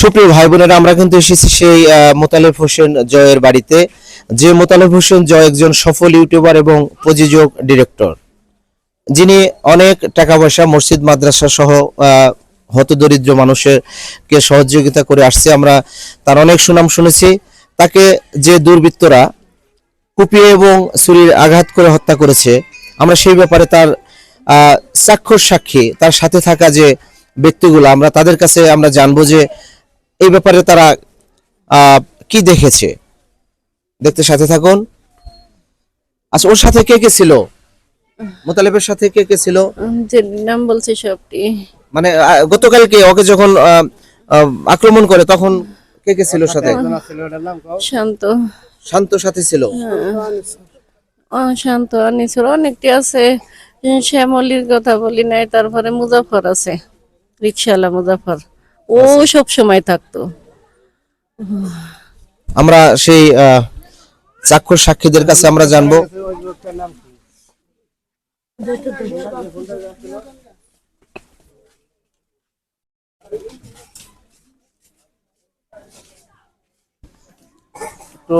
সুপ্রিয় ভাই বোনেরা, আমরা কিন্তু এসেছি সেই মোতালেব হোসেন জয়ের বাড়িতে, যে মোতালেব হোসেন জয় একজন সফল ইউটিউবার এবং প্রযোজক, ডিরেক্টর। যিনি অনেক টাকা পয়সা মসজিদ, মাদ্রাসা সহ হতদরিদ্র মানুষের কে সহযোগিতা করে আসছে। আমরা তার অনেক সুনাম শুনেছি। তাকে যে দুর্বৃত্তরা কুপিয়ে এবং ছুরির আঘাত করে হত্যা করেছে, আমরা সেই ব্যাপারে তার সাক্ষর সাক্ষী, তার সাথে থাকা যে ব্যক্তিগুলো, আমরা তাদের কাছে আমরা জানব যে এই ব্যাপারে তারা আহ, কি দেখেছে? দেখতে সাথে থাকুন। আচ্ছা ওর সাথে কে কে ছিল? মোতালেবের সাথে কে কে ছিল? যে নাম বলছে সবটি। মানে গতকালকে ওকে যখন আক্রমণ করে তখন কে কে ছিল সাথে? শান্ত। শান্ত সাথে ছিল? ও শান্ত আনিসুর অনেকটি আছে। শ্যামলির কথা বলি নাই তারপরে মুজাফর আছে। রিক্সাওয়ালা মুজাফর। ও সব সময় থাকতো। আমরা সেই আহ, চাক্ষুর সাক্ষীদের কাছে আমরা জানব। তো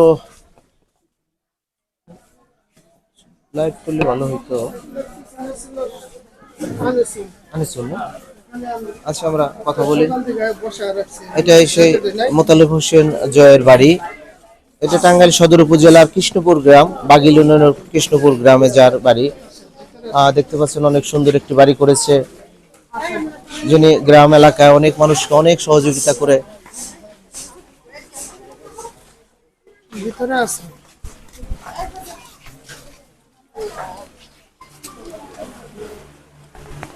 লাইট করলে ভালো হইতো। আনিসুল না? আচ্ছা আমরা কথা বলি। এটাই সেই মোতালেব হোসেন জয়ের বাড়ি। এটা টাঙ্গাইল সদর উপজেলার কৃষ্ণপুর গ্রাম বাগিল ইউনিয়নের কৃষ্ণপুর গ্রামে যার বাড়ি। আহ, দেখতে পাচ্ছেন অনেক সুন্দর একটি বাড়ি করেছে। যিনি গ্রাম এলাকায় অনেক মানুষকে অনেক সহযোগিতা করে।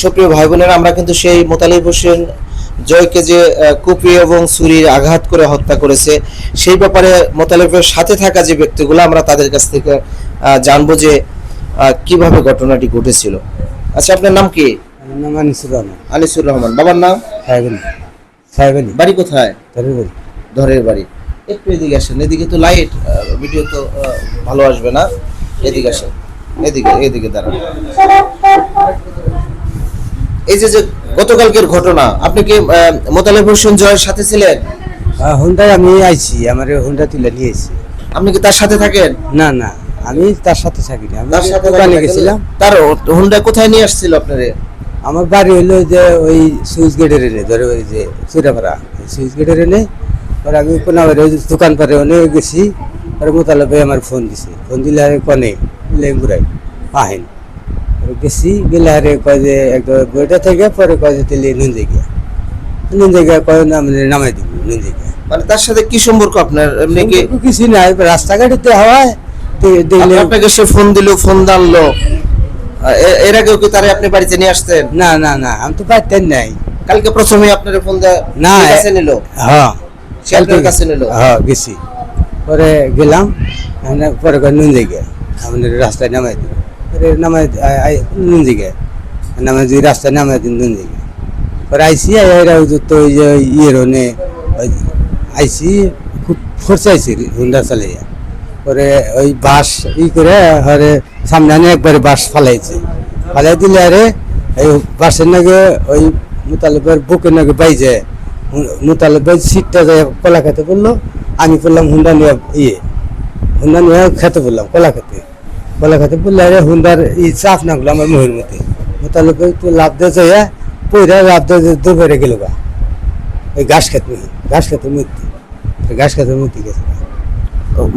সুপ্রিয় ভাই বোনেরা আমরা কিন্তু সেই মোতালিব হোসেন জয়কে যে কুপিয়ে এবং ছুরির আঘাত করে হত্যা করেছে সেই ব্যাপারে মোতালিবের সাথে থাকা যে ব্যক্তিগুলো আমরা তাদের কাছ থেকে জানব যে কীভাবে ঘটনাটি ঘটেছিল। আচ্ছা আপনার নাম কি? নাম আনিসুর রহমান। আনিসুর রহমান। বাবার নাম? সাহেবেন সাহেবেন বাড়ি কোথায়? ধরেবেন ধরের বাড়ি। একটু এদিকে আসেন। এদিকে তো লাইট ভিডিও তো ভালো আসবে না। এদিকে আসেন। এদিকে এদিকে দাঁড়ান। এই যে যে গতকালকের ঘটনা আপনি কি মোতালেব হোসেন জয়ের সাথে ছিলেন? হুন্ডায় আমি আইছি আমার হুন্ডা তুলে নিয়েছি আপনি কি তার সাথে থাকেন? না না আমি তার সাথে থাকি না। আমি তার সাথে দোকানে গেছিলাম। তার হুন্ডা কোথায় নিয়ে আসছিল আপনারে? আমার বাড়ি হইল যে ওই সুইচ গেটের এনে ধরে ওই যে সুরাপাড়া সুইচ গেটের এনে পরে আমি কোন ওই দোকান পারে অনেক গেছি পরে মোতালেবে আমার ফোন দিছে। ফোন দিলে আরে কনে লেঙ্গুরাই আহেন গেছি গেলে আরে কয় যে একদম বইটা থেকে পরে কয় যে তেলে নুন জায়গা নুন জায়গা কয় না মানে নামাই দিব নুন জায়গা মানে তার সাথে কি সম্পর্ক আপনার? এমনি কি কিছু নাই রাস্তাঘাটে হাওয়ায় দেখলে আপনাকে সে ফোন দিল ফোন দানলো এর আগেও কি তারে আপনি বাড়িতে নিয়ে আসতেন? না না না আমি তো পাইতেন নাই। কালকে প্রথমে আপনার ফোন দেয় না, কাছে নিল? হ্যাঁ সে কাছে নিল? হ্যাঁ গেছি। পরে গেলাম পরে নুন জায়গা আমাদের রাস্তায় নামাই দিল পরে নামাই আই- আই- নুন জায়গা রাস্তায় নামাই দিন নুন জায়গা পরে আইসি এরা তো ওই যে ইয়ের ওনে আইসি, খুব খরচা আইসি হুন্ডা চালিয়ে পরে ওই বাস ই করে হরে সামনে একবারে বাস ফালাইছে। ফালাই দিলে আরে এই বাসের নাগে ওই মোতালেবের বুকের নাগে বাইজে মোতালেবের সিটটা যায় কলা খেতে বলল আমি বললাম হুন্ডা নিয়ে ইয়ে। হুন্ডা নিয়ে খেতে বললাম কলা খেতে কলা খেতে বললে আরে হুন্ডার ই চাপ না গেলো আমার মহির মতে মোতালেবে তো লাভ দিয়ে যায় পইরা লাভ দিয়ে দুপুরে গেল গা। ওই ঘাস খেতে ঘাস খেতে মূর্তি ঘাস খেতে মূর্তি গেছে।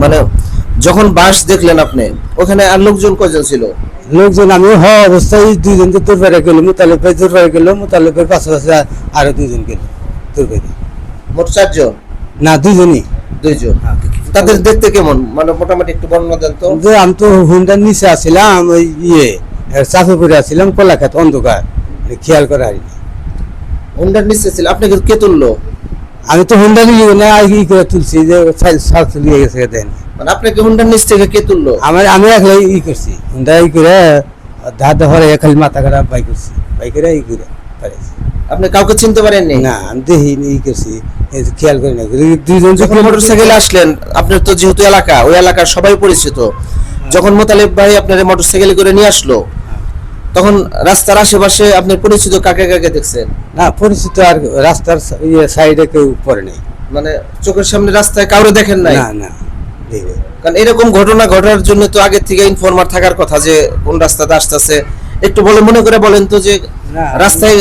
মানে যখন বাস দেখলেন আপনি ওখানে আর লোকজন কয়জন ছিল? লোকজন আমি হ অবস্থায় দুইজন তো তোর বাইরে গেল মোতালেব ভাই তোর বাইরে গেল মোতালেবের পাশে পাশে আরও দুইজন গেল তোর বাইরে। মোট চারজন? না দুইজনই। দুইজন। তাদের দেখতে কেমন? মানে মোটামুটি একটু বর্ণনা দেন তো। যে আমি তো হুন্ডার নিচে আসছিলাম ওই ইয়ে চাপে পড়ে আসছিলাম কলাখাত অন্ধকার মানে খেয়াল করা হয়নি হুন্ডার নিচে ছিল। আপনাকে কে তুললো? আমি তো হুন্ডা নিয়ে না আর ই করে তুলছি যে সাউথ লিয়ে গেছে দেন। মানে আপনাকে হুন্ডার নিচ থেকে কে তুললো? আমার আমি একলা ই করছি। হুন্ডা ই করে ধার ধরে খালি মাথা খারাপ বাই করছি। বাই করে ই করে পারেছি। আপনি কাউকে চিনতে পারেননি? না আমি দেখি ই করছি। খেয়াল করি না। দুইজন যখন মোটরসাইকেলে আসলেন আপনার তো যেহেতু এলাকা ওই এলাকার সবাই পরিচিত। যখন মোতালেব ভাই আপনার মোটরসাইকেলে করে নিয়ে আসলো তখন রাস্তার আশেপাশে আপনার পরিচিত কাকে কাকে দেখছেন? না পরিচিত আর রাস্তার ইয়ে সাইডে কেউ পড়ে নেই। মানে চোখের সামনে রাস্তায় কাউরে দেখেন নাই? না না কারণ এরকম ঘটনা ঘটার জন্য তো আগে থেকে ইনফরমার থাকার কথা যে কোন রাস্তাতে আসতেছে। একটু বলে মনে করে বলেন তো যে রাস্তায়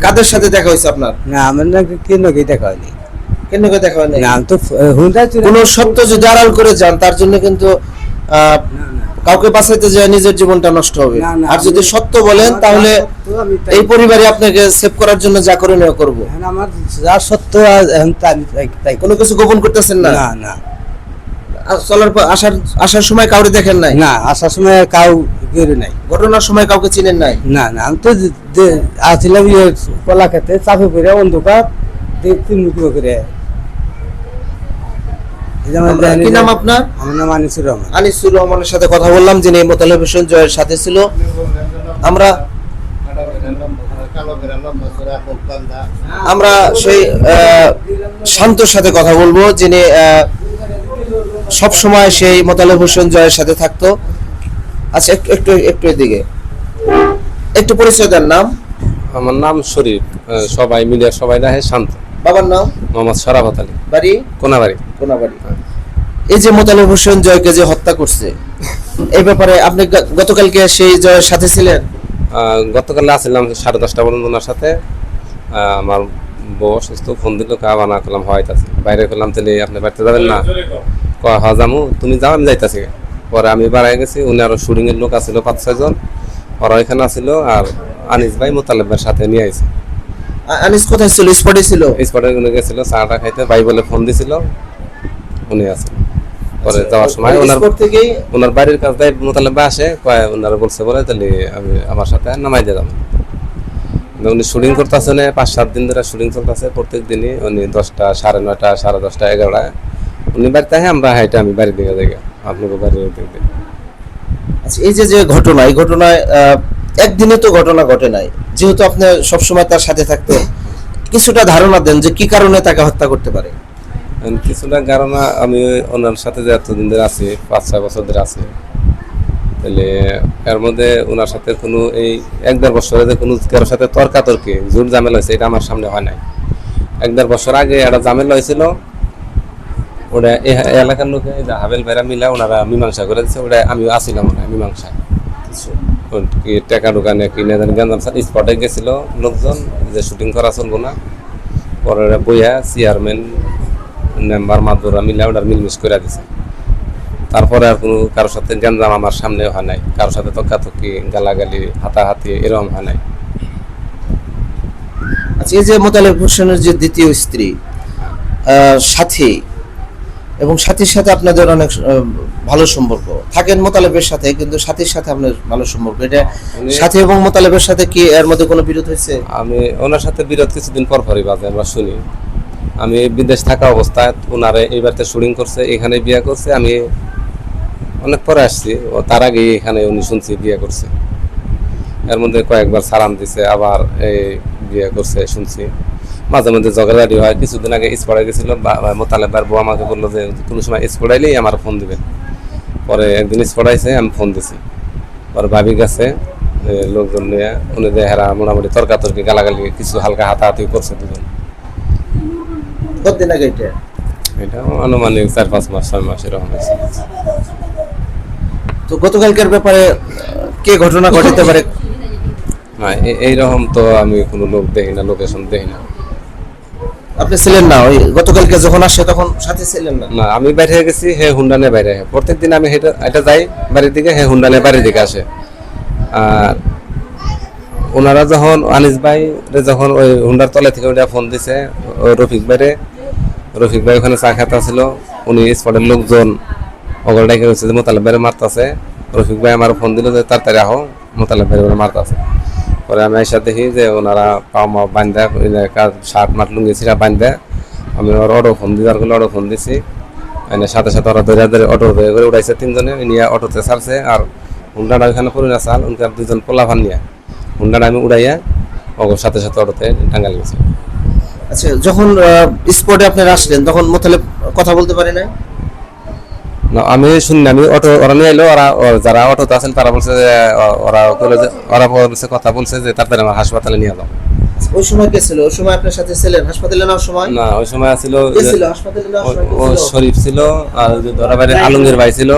কাদের সাথে দেখা হয়েছে আপনার? না আমার না কেন কি দেখা হয়নি। কেন করে দেখা হয়নি? না তো হুন্ডা কোনো সত্য যদি আড়াল করে যান তার জন্য কিন্তু কাউকে বাঁচাইতে যায় নিজের জীবনটা নষ্ট হবে। আর যদি সত্য বলেন তাহলে এই পরিবারে আপনাকে সেভ করার জন্য যা করে নেওয়া করব আমার যা সত্য এখন তাই- কোনো কিছু গোপন করতেছেন না? না না। চলার পর আসার আসার সময় কাউরে দেখেন নাই? না আসার সময় কাউ গেড়ে নাই। ঘটনার সময় কাউকে চিনেন নাই? না না আমি তো আসছিলাম ইয়ে কলা খেতে চাপে পড়ে অন্ধকার করে। কি নাম আপনার? আমার নাম আনিসুর রহমান। আনিসুর রহমানের সাথে কথা বললাম যিনি মোতালেব হোসেন জয়ের সাথে ছিল। আমরা আমরা সেই শান্তর সাথে কথা বলব যিনি সব সময় সেই মোতালেব হোসেন জয়ের সাথে থাকতো। আচ্ছা একটু একটু একটু এদিকে। একটু পরিচয় দেন নাম? আমার নাম শরীফ। সবাই মিলে সবাই রাহে শান্ত। বাবার নাম? মোহাম্মদ শরাফত আলী। বাড়ি? কোনাবাড়ি। কোনাবাড়ি। এই যে মোতালেব হোসেন জয়কে যে হত্যা করছে এই ব্যাপারে আপনি গতকালকে সেই জয়ের সাথে ছিলেন? গতকাল আসছিলাম সাড়ে দশটা পর্যন্ত ওনার সাথে। আমার বউ অসুস্থ ফোন দিল কাবা না করলাম হয় বাইরে করলাম তাহলে আপনি বাড়িতে যাবেন না? কয় হা তুমি যাও আমি যাইতাছি। পরে আমি বাড়াই গেছি উনি আরও শুটিং এর লোক আছিল পাঁচ ছয়জন ওরা এখানে আছিল আর আনিস ভাই মোতালেবের সাথে নিয়ে আইছে। আনিস কোথায় ছিল? স্পটে ছিল? স্পটে উনি গেছিল চাটা খাইতে। ভাই বলে ফোন দিছিল উনি আছে। পরে যাওয়ার সময় ওনার থেকেই ওনার বাড়ির কাছ থেকে মোতালেবা আসে কয় ওনারা বলছে বলে তাহলে আমি আমার সাথে নামাই দিলাম। উনি শুটিং করতেছে পাঁচ সাত দিন ধরে শুটিং চলতেছে। প্রত্যেক দিনই উনি দশটা সাড়ে নয়টা সাড়ে দশটা এগারোটা উনি বাড়িতে আহে আমরা হাইটা আমি বাড়ির দিকে যাই আপনাকে বাড়ির দিকে আচ্ছা এই যে যে ঘটনা এই ঘটনায় একদিনে তো ঘটনা ঘটে নাই। যেহেতু আপনি সবসময় তার সাথে থাকতেন কিছুটা ধারণা দেন যে কি কারণে তাকে হত্যা করতে পারে? কিছুটা কারণে আমি ওনার সাথে যে এতদিন ধরে আছি পাঁচ ছয় বছর ধরে আছি তাহলে এর মধ্যে ওনার সাথে কোনো এই এক দেড় বছরে যে কোনো কারোর সাথে তর্কাতর্কি জোর ঝামেলা হয়েছে এটা আমার সামনে হয় নাই। এক দেড় বছর আগে একটা ঝামেলা হয়েছিল ওটা এলাকার লোকে হাবেল ভাইরা মিলা ওনারা মীমাংসা করে দিচ্ছে ওটা আমি আসিলাম না মীমাংসা কি টাকা দোকানে কিনে জানি গেঞ্জাম স্পটে গেছিল লোকজন যে শুটিং করা চলবো না। পরে বইয়া চেয়ারম্যান মেম্বার মাদুরা মিলে ওটার মিলমিশ করে দিছে। তারপরে আর কোনো কারোর সাথে গেঞ্জাম আমার সামনে হয় নাই। কারোর সাথে তক্কাতক্কি গালাগালি হাতাহাতি এরকম হয় নাই। আচ্ছা এই যে মোতালেব হোসেনের যে দ্বিতীয় স্ত্রী সাথী এবং সাথীর সাথে আপনাদের অনেক ভালো সম্পর্ক। থাকেন মোতালেবের সাথে কিন্তু সাথীর সাথে আপনার ভালো সম্পর্ক। এটা সাথী এবং মোতালেবের সাথে কি এর মধ্যে কোনো বিরোধ হয়েছে? আমি ওনার সাথে বিরোধ কিছুদিন পর পরই বাজে আমরা শুনি। আমি বিদেশ থাকা অবস্থায় ওনারে এই বাড়িতে শুটিং করছে এখানে বিয়ে করছে আমি অনেক পরে আসছি ও তার আগে এখানে উনি শুনছি বিয়ে করছে। এর মধ্যে কয়েকবার সালাম দিছে আবার এই বিয়ে করছে শুনছি। মাঝে মধ্যে ঝগড়াঝাটি হয়। কিছুদিন আগে স্পড়ে গেছিল মোতালেবার বউ আমাকে বলল যে কোনো সময় স্পড়াইলেই আমার ফোন দিবেন। পরে একদিন স্পড়াইছে আমি ফোন দিছি। পরে ভাবি গেছে লোকজন নিয়ে উনি হেরা মোটামুটি তর্কাতর্কি গালাগালি কিছু হালকা হাতাহাতি করছে দুজন। কতদিন আগে এটা? এটা আনুমানিক চার পাঁচ মাস ছয় মাস এরকম হয়েছে। তো গতকালকের ব্যাপারে কে ঘটনা ঘটাতে পারে? না এইরকম তো আমি কোনো লোক দেখি না লোকেশন দেখি না। আপনি ছিলেন না, ওই গতকালকে যখন আসে তখন সাথে ছিলেন না? না, আমি বাইরে গেছি, হে হুন্ডানে বাইরে প্রত্যেক দিন আমি হেঁটে এটা যাই বাড়ির দিকে, হে হুন্ডানে বাড়ির দিকে আসে। আর ওনারা যখন, আনিস ভাই যখন ওই হুন্ডার তলে থেকে ওটা ফোন দিছে রফিক ভাইরে, রফিক ভাই ওখানে চা খেতে ছিল উনি স্পটের লোকজন ওগুলো ডেকে হচ্ছে যে মোতালেব ভাইরে মারতাছে। রফিক ভাই আমার ফোন দিল যে তাড়াতাড়ি আহো, মোতালেব ভাইরে মারতাছে। পরে আমি এসে দেখি যে ওনারা পা মা বান্ধা শার্ট মাট লুঙ্গি ছিঁড়া বান্ধা। আমি ওর অটো ফোন দিবার করলে অটো ফোন দিছি। এনে সাথে সাথে ওরা ধরে ধরে অটো ধরে করে উঠাইছে তিনজনে। নিয়ে অটোতে ছাড়ছে আর হুন্ডাটা ওইখানে পড়ে না চাল, উনকার দুজন পোলা ফান নিয়ে। হুন্ডাটা আমি উড়াইয়া ওর সাথে সাথে অটোতে টাঙ্গাল গেছি। আচ্ছা যখন স্পটে আপনারা আসলেন, তখন মোতালেব কথা বলতে পারে না আমি শুনি আমি অটো ওরা নিয়ে এলো ওরা যারা অটোতে আছেন তারা বলছে যে ওরা যে ওরা বলছে কথা বলছে যে তাড়াতাড়ি আমার হাসপাতালে নিয়ে যাও। ওই সময় কে ছিল? ওই সময় আপনার সাথে ছিলেন? হাসপাতালে নেওয়ার সময়? না ওই সময় ছিল ছিল? হাসপাতালে নেওয়ার ও- সময় ও শরীফ ছিল আর ওই যে ধরাবাড়ির আলমগীর ভাই ছিল।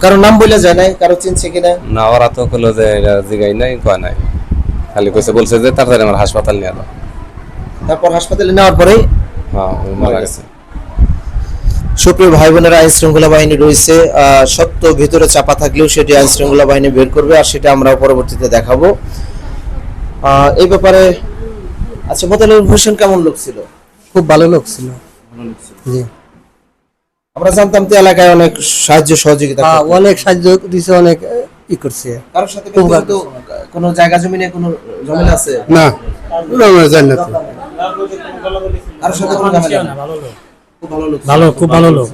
কারও নাম বলে যায় নাই? কারও চিনছে কিনা না? ওরা তো কইলো যে এটা জিগাই নাই কয় নাই। খালি কইছে বলছে যে তাড়াতাড়ি আমার হাসপাতাল নিয়ে যাও। তারপর হাসপাতালে নেওয়ার পরেই? হ্যাঁ মারা গেছে। সুপ্রিয় ভাই বোনেরা আইন শৃঙ্খলা বাহিনী রয়েছে সত্য ভিতরে চাপা থাকলেও সেটি আইন শৃঙ্খলা বাহিনী বের করবে আর সেটা আমরা পরবর্তীতে দেখাবো। আহ, এই ব্যাপারে আচ্ছা মোতালেব হোসেন কেমন লোক ছিল? খুব ভালো লোক ছিল। জি। আমরা জানতাম তো এলাকায় অনেক সাহায্য সহযোগিতা হ্যাঁ, অনেক সাহায্য দিছে অনেক ই করছে। কারোর সাথে ব্যক্তিগত কোনো জায়গা জমি নিয়ে কোনো জমি আছে? না না জানি না কারোর সাথে কোনো ঝামেলা? নেই? ভালো লোক। ভালো খুব ভালো লোক।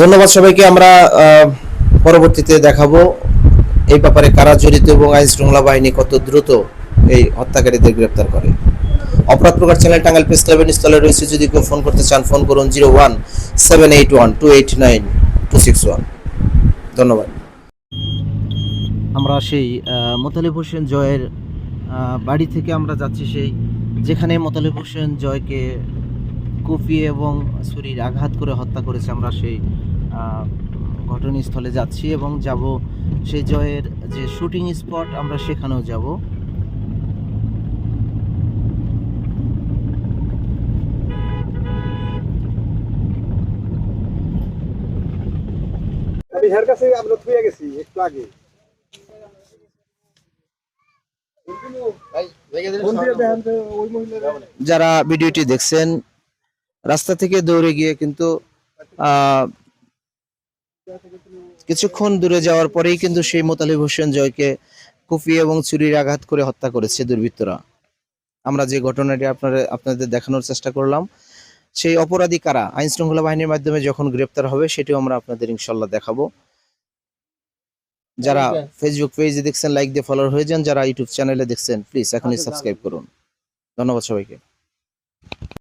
ধন্যবাদ সবাইকে আমরা পরবর্তীতে দেখাবো এই ব্যাপারে কারা জড়িত এবং আইন শৃঙ্খলা বাহিনী কত দ্রুত এই হত্যাকারীদের গ্রেপ্তার করে। অপরাধ প্রকার চ্যানেল টাঙ্গাইল প্রেস ক্লাবের নিস্তলে রয়েছে যদি কেউ ফোন করতে চান ফোন করুন zero one seven eight one two eight nine two six one. ধন্যবাদ। আমরা সেই মোতালিব হোসেন জয়ের বাড়ি থেকে আমরা যাচ্ছি সেই যেখানে মোতালিব হোসেন জয়কে কুপিয়ে এবং ছুরির আঘাত করে হত্যা করেছে আমরা সেই ঘটনাস্থলে যাচ্ছি এবং যাব সেই জয়ের যে শুটিং স্পট, আমরা সেখানেও যাব। আমি হের কাছে আমরা থুয়ে গেছি, একটু আগে ফোন দিয়ে দেখেন তো ওই মহিলার যারা ভিডিওটি দেখছেন, রাস্তা থেকে দৌড়ে গিয়ে কিন্তু কিছুক্ষণ দূরে যাওয়ার পরেই কিন্তু সেই মোতালিব হোসেন জয়কে কুপিয়ে এবং চুরির আঘাত করে হত্যা করেছে দুর্বৃত্তরা। আমরা যে ঘটনাটি আপনারা, আপনাদের দেখানোর চেষ্টা করলাম, সেই অপরাধী কারা? আইন শৃঙ্খলা বাহিনীর মাধ্যমে যখন গ্রেপ্তার হবে, সেটিও আমরা আপনাদের ইনশাল্লাহ দেখাবো। যারা ফেসবুক পেজে দেখছেন লাইক দিয়ে ফলোয়ার হয়ে যান যারা ইউটিউব চ্যানেলে দেখছেন প্লিজ এখনই সাবস্ক্রাইব করুন। ধন্যবাদ সবাইকে।